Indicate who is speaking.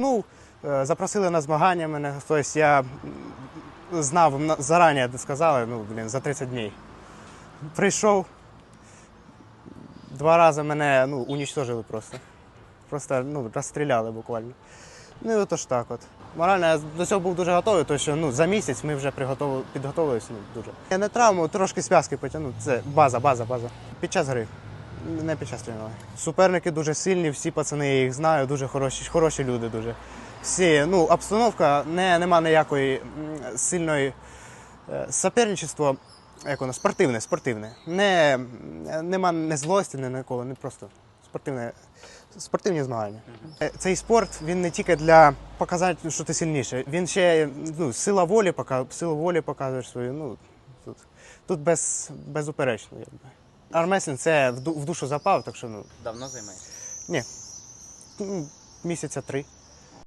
Speaker 1: Ну, е, запросили на змагання мене. Тобто я знав зарані, сказали, ну, блін, за 30 днів. Прийшов. Два рази мене ну, унічтожили просто. Просто ну, розстріляли буквально. Ну і отож так от. Морально я до цього був дуже готовий, тому що ну, за місяць ми вже підготовилися ну, дуже. Я не травму, трошки зв'язки потягнув. Це база, база, база. Під час гри. Не під час тренування. Суперники дуже сильні, всі пацани, я їх знаю, дуже хороші, хороші люди дуже. Всі, ну, обстановка, не, нема ніякої сильної е, суперничество, як воно, спортивне, спортивне. Не, нема не злості, не ніколи, не просто спортивне, спортивні змагання. Е, Цей спорт він не тільки для показати, що ти сильніше, він ще ну, сила волі, пока, силу волі показуєш свою. Ну, тут, тут без, безуперечно. Якби. Армреслінг це в ду- в душу запав, так що ну,
Speaker 2: Давно займаєшся?
Speaker 1: ні. Ну, Місяця три.